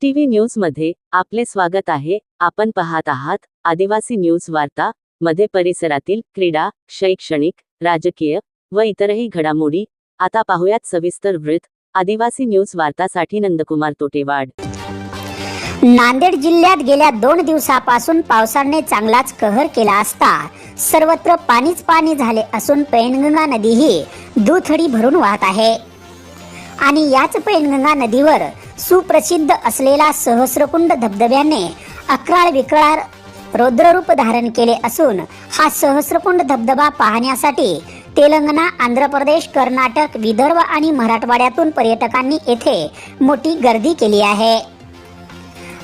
TV न्यूजमध्ये आपले स्वागत आहे. आपण पाहत आहात आदिवासी न्यूज वार्ता मध्ये परिसरातील क्रीडा शैक्षणिक राजकीय व इतरही घडामोडी. आता पाहुयात सविस्तर वृत्त. आदिवासी न्यूज वार्तासाठी नंदकुमार तोटेवाड. नांदेड जिल्ह्यात गेल्या दोन दिवसापासून पावसाने चांगलाच कहर केला असता सर्वत्र पाणीच पाणी झाले असून पैनगंगा नदीही दुथडी भरून वाहत आहे. आणि याच पैनगंगा नदीवर सुप्रसिद्ध असलेला सहस्रकुंड धबधब्याने अकराळ विक्राळ रौद्ररूप धारण केले असून हा सहस्रकुंड धबधबा पाहण्यासाठी तेलंगणा आंध्र प्रदेश कर्नाटक विदर्भ आणि मराठवाड्यातून पर्यटकांनी येथे मोठी गर्दी केली आहे.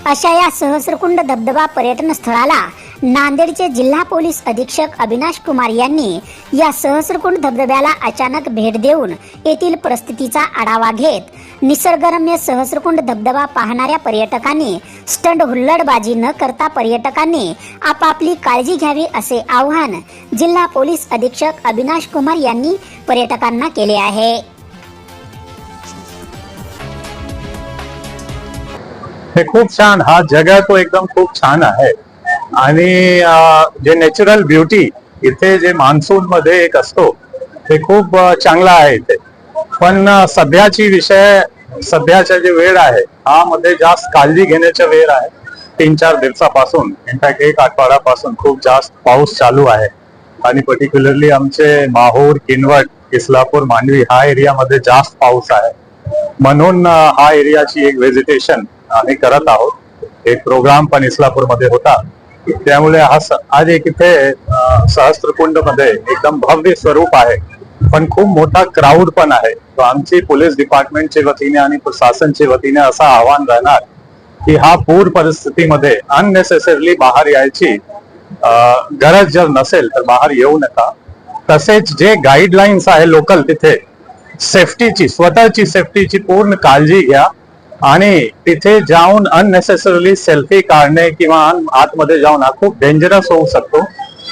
अशा या सहस्रकुंड धबधबा पर्यटन स्थळाला नांदेडचे जिल्हा पोलीस अधीक्षक अविनाश कुमार यांनी या सहस्रकुंड धबधब्याला अचानक भेट देऊन येथील परिस्थितीचा आढावा घेत निसर्गरम्य सहस्रकुंड धबधबा पाहणाऱ्या पर्यटकांनी स्टंट हुल्लडबाजी न करता पर्यटकांनी आपापली काळजी घ्यावी असे आवाहन जिल्हा पोलीस अधीक्षक अविनाश कुमार यांनी पर्यटकांना केले आहे. हे खूप छान. हा जगा तो एकदम खूप छान आहे. आणि जे नॅचरल ब्युटी इथे जे मान्सून मध्ये एक असतो ते खूप चांगला आहे इथे. पण सध्याची विषय सध्याचा जे वेळ आहे हा मध्ये जास्त काळजी घेण्याचा वेळ आहे. तीन चार दिवसापासून इनफॅक्ट एक आठवड्यापासून खूप जास्त पाऊस चालू आहे. आणि पर्टिक्युलरली आमचे माहूर किनवट इस्लापूर मांडवी हा एरियामध्ये जास्त पाऊस आहे. म्हणून हा एरियाची एक व्हेजिटेशन आम्ही करत आहोत. एक प्रोग्राम पण इस्लापूरमध्ये होता. त्यामुळे हा आज एक इथे सहस्त्रकुंडमध्ये एकदम भव्य स्वरूप आहे. पण खूप मोठा क्राऊड पण आहे. तो आमची पोलीस डिपार्टमेंटच्या वतीने आणि प्रशासनच्या वतीने असं आव्हान राहणार की हा पूर परिस्थितीमध्ये अननेसेसरली बाहेर यायची गरज जर नसेल तर बाहेर येऊ नका. तसेच जे गाईडलाईन्स आहे लोकल तिथे सेफ्टीची स्वतःची सेफ्टीची पूर्ण काळजी घ्या. आणि तिथे जाऊन अननेसेसरली सेल्फी काढणे किंवा आतमध्ये जाऊन हा खूप डेंजरस होऊ शकतो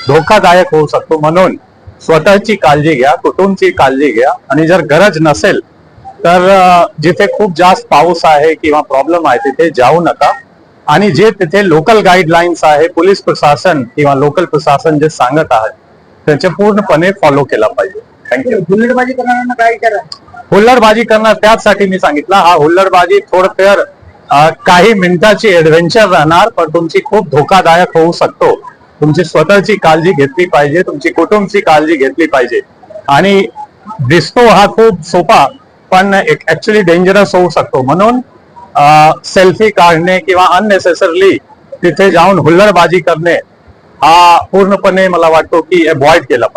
धोकादायक होऊ शकतो म्हणून स्वतःची काळजी घ्या कुटुंबची काळजी घ्या. आणि जर गरज नसेल तर जिथे खूप जास्त पाऊस आहे किंवा प्रॉब्लेम आहे तिथे जाऊ नका. आणि जे तिथे लोकल गाईडलाईन्स आहे पोलीस प्रशासन किंवा लोकल प्रशासन जे सांगत आहे त्याचे पूर्णपणे फॉलो केला पाहिजे. थँक्यू हुल्लडबाजी करणार त्याचसाठी मी सांगितलं. हा हुल्लडबाजी थोडं काही मिनिटाची ऍडव्हेंचर राहणार पण तुमची खूप धोकादायक होऊ शकतो. तुमची स्वतःची काळजी घेतली पाहिजे तुमची कुटुंबची काळजी घेतली पाहिजे. आणि दिसतो हा खूप सोपा पण ऍक्च्युली डेंजरस होऊ शकतो. म्हणून सेल्फी काढणे किंवा अननेसेसरली तिथे जाऊन हुल्लडबाजी करणे हा पूर्णपणे मला वाटतो की अवॉइड केला पाहिजे.